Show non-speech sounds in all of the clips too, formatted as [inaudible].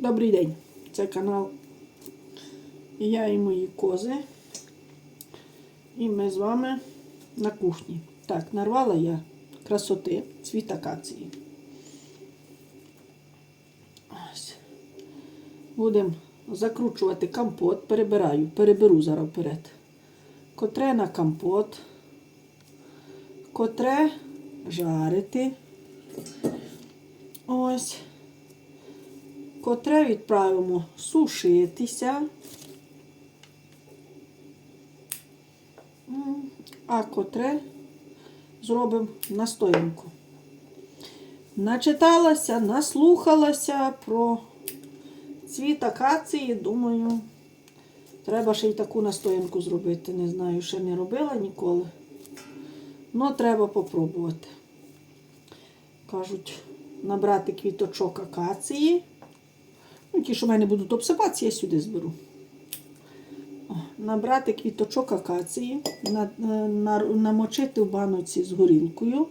Добрий день! Це канал Я і мої кози. І ми з вами на кухні. Так, нарвала я красоти, цвіт акації. Будемо закручувати компот. Перебираю, переберу зараз вперед. Котре на компот, котре жарити. Ось котре відправимо сушитися, а котре зробимо настоянку. Начиталася, наслухалася про цвіт акації, думаю, треба ще й таку настоянку зробити. Не знаю, ще не робила ніколи. Ну, треба попробувати. Кажуть, набрати квіточок акації. Ну, ті, що в мене будуть обсипатися, я сюди зберу. Набрати квіточок акації, на, на, намочити в баноці з горілкою.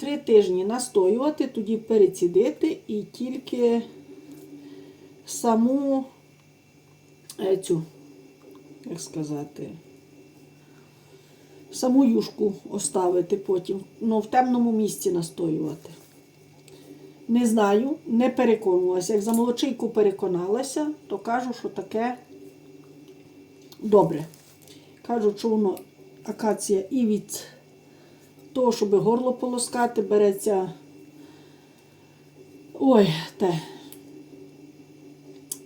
Три тижні настоювати, тоді перецідити і тільки саму е, цю, як сказати, саму юшку оставити потім, ну, в темному місці настоювати. Не знаю, не переконувалася. Як за молочийку переконалася, то кажу, що таке добре. Кажуть, що воно акація і від того, щоб горло полоскати, береться ой, те,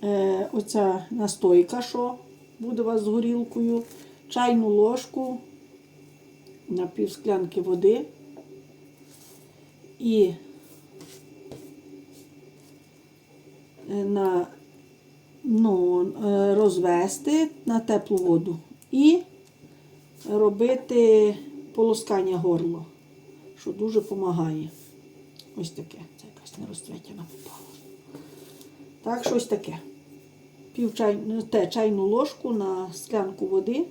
е, оця настойка, що буде у вас з горілкою, чайну ложку на півсклянки води і на, ну, е, розвести на теплу воду і робити полоскання горла, що дуже допомагає. Ось таке. Це якась нерозтретяна попала. Так, щось таке. Пів чай, те, чайну ложку на склянку води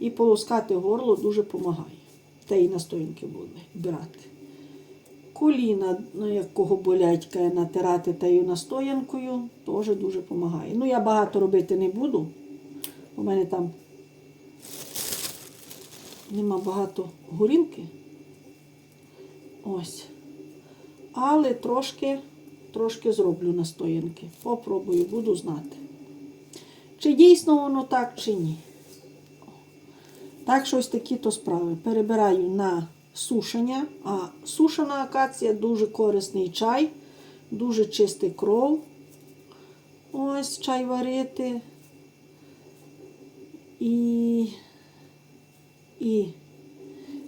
і полоскати горло дуже допомагає. Те і настоянки буде брати. Коліна, ну, як кого болять, натирати таю настоянкою, теж дуже допомагає. Ну, я багато робити не буду. У мене там нема багато горілки. Ось. Але трошки, трошки зроблю настоянки. Попробую, буду знати. Чи дійсно воно так, чи ні. Так, що ось такі то справи. Перебираю на сушення. А сушена акація дуже корисний чай, дуже чистий кров. Ось чай варити. І, і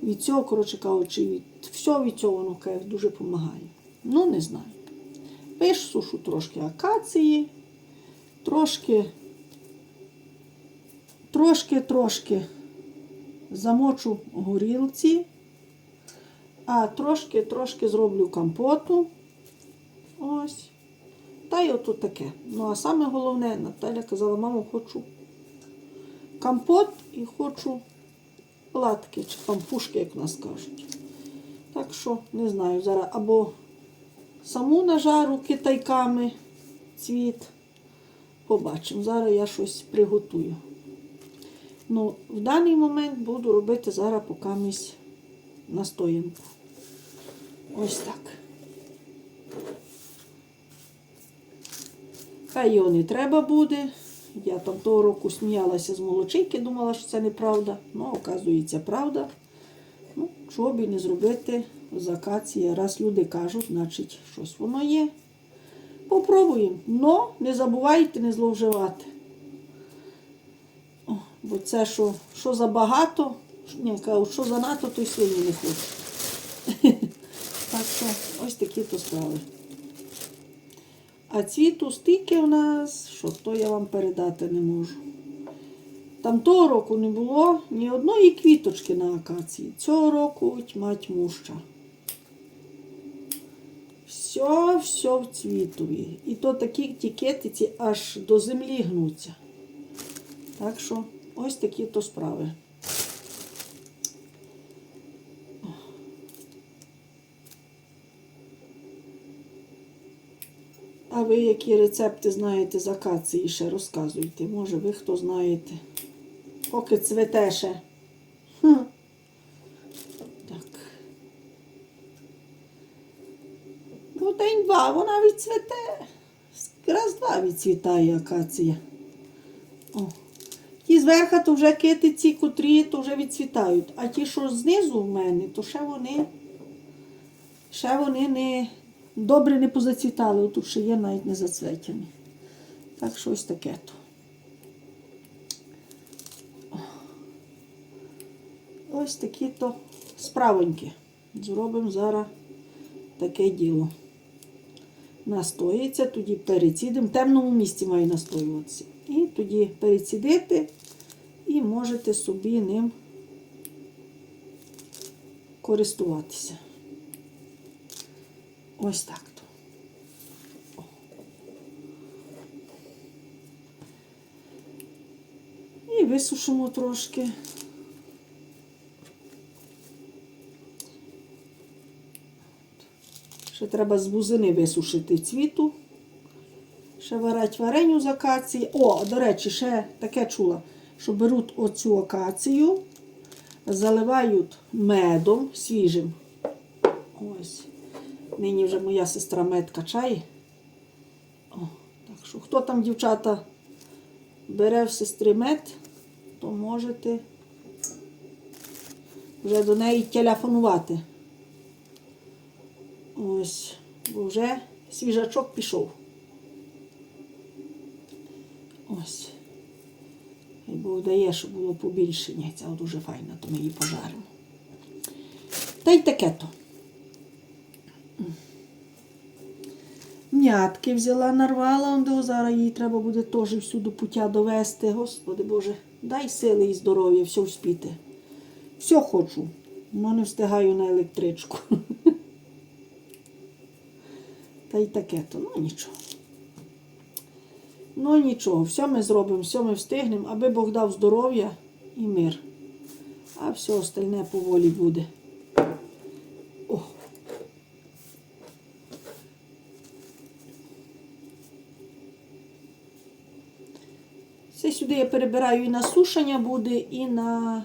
від цього, коротше кажучи, від всього від цього воно каже, дуже допомагає. Ну, не знаю. Пиш сушу трошки акації, трошки, трошки-трошки замочу горілці. А трошки-трошки зроблю компоту. Ось. Та й отут таке. Ну, а саме головне, Наталя казала, мамо, хочу компот і хочу латки чи пампушки, як в нас кажуть. Так що, не знаю, зараз або саму нажару китайками цвіт. Побачимо. Зараз я щось приготую. Ну, в даний момент буду робити зараз покамість настоянку. Ось так. Хай його не треба буде. Я там того року сміялася з молочейки, думала, що це неправда. Ну, оказується, правда. Ну, що б і не зробити з акації. Раз люди кажуть, значить щось воно є. Попробуємо. Но не забувайте не зловживати. О, бо це що, що забагато, ні, кажуть, що занадто, то й свині не хочуть. [laughs] Так що ось такі то справи. А цвіту стільки в нас, що то я вам передати не можу. Там того року не було ні одної квіточки на акації. Цього року тьма тьмуща. Все, все в цвітові. І то такі тікетиці аж до землі гнуться. Так що ось такі то справи. А ви які рецепти знаєте з акації ще розказуйте. Може, ви хто знаєте. Поки цвете ще. Хм. Так. Ну, день-два вона відцвете. Раз-два відцвітає акація. О. Ті зверху то вже китиці, котрі то вже відцвітають. А ті, що знизу в мене, то ще вони, ще вони не добре не позацвітали. Тут ще є навіть не зацветені. Так що ось таке то. Ось такі то справоньки. Зробимо зараз таке діло. Настоїться, тоді перецідимо. В темному місці має настоюватися. І тоді перецідити і можете собі ним користуватися. Ось так то. І висушимо трошки. Ще треба з бузини висушити цвіту. Ще варять вареню з акації. О, до речі, ще таке чула, що беруть оцю акацію, заливають медом свіжим. Ось. Нині вже моя сестра мед качає. О, так що, хто там, дівчата, бере в сестри мед, то можете вже до неї телефонувати. Ось, бо вже свіжачок пішов. Ось. І Бог дає, щоб було побільше. Ні, ця дуже файна, то ми її пожаримо. Та й таке то. М'ятки взяла, нарвала, де зараз їй треба буде теж всюди пуття довести. Господи Боже, дай сили і здоров'я, все вспіти. Все хочу, але не встигаю на електричку. [laughs] Та й таке то, ну нічого. Ну нічого, все ми зробимо, все ми встигнемо, аби Бог дав здоров'я і мир. А все остальне поволі буде. О. Це сюди я перебираю і на сушення буде, і на,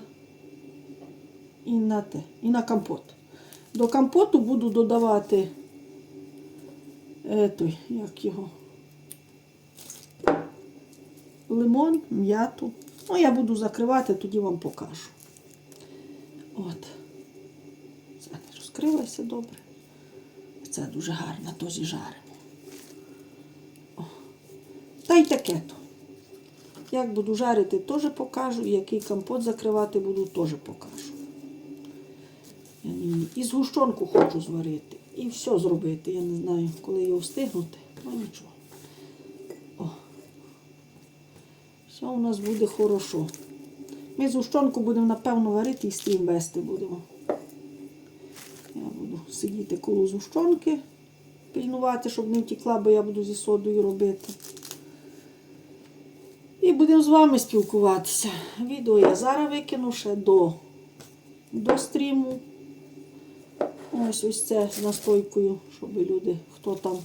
і на те, і на компот. До компоту буду додавати е, той, як його лимон, м'яту. Ну, я буду закривати, тоді вам покажу. От. Це не розкрилося добре. Це дуже гарно, то зіжаримо. О. Та й таке то. Як буду жарити, теж покажу. Який компот закривати буду, теж покажу. І згущенку хочу зварити. І все зробити. Я не знаю, коли його встигнути. Ну нічого. О. Все у нас буде хорошо. Ми згущенку будемо, напевно, варити і стрім вести будемо. Я буду сидіти коло згущенки, пильнувати, щоб не втекла, бо я буду зі содою робити. І будемо з вами спілкуватися. Відео я зараз викину ще до, до стріму. Ось ось це з настойкою, щоб люди, хто там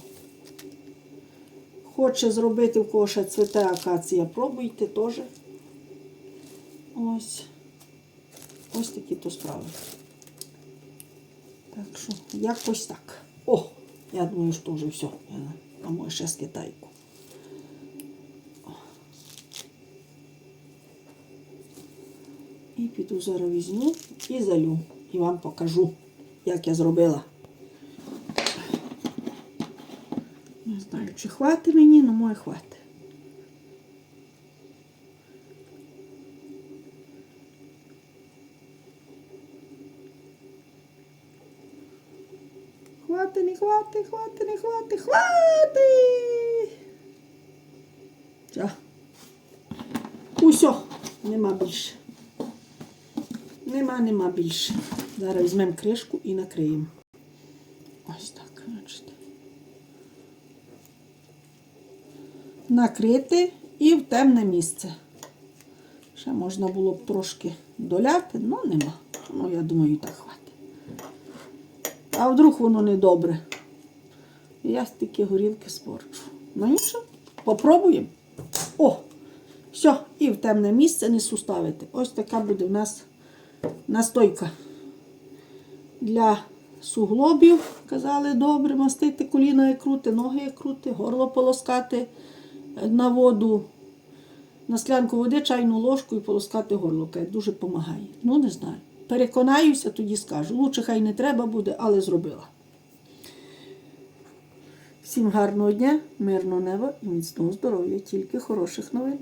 хоче зробити, в кого ще цвете акація, пробуйте теж. Ось. Ось такі то справи. Так що, якось так. О, я думаю, що вже все. Я намою ще з китайку. О. І піду зараз візьму і залю. І вам покажу, як я зробила. Не знаю, чи хватить мені, але моє хватить. Хвати, не хвати, хвати, не хвати, хвати. Все. Нема більше. Нема, нема більше. Зараз візьмемо кришку і накриємо. Ось так, бачите. Накрити і в темне місце. Ще можна було б трошки доляти, але нема. Ну, я думаю, так хватить. А вдруг воно не добре. Я такі горілки спорчу. Ну нічого, попробуємо. О! Все, і в темне місце несу ставити. Ось така буде в нас настойка. Для суглобів, казали, добре, мастити коліна як крути, ноги як крути, горло полоскати е, на воду, на склянку води, чайну ложку і полоскати горло. Дуже допомагає. Ну, не знаю. Переконаюся, тоді скажу. Лучше хай не треба буде, але зробила. Всім гарного дня, мирного неба і міцного здоров'я, тільки хороших новин.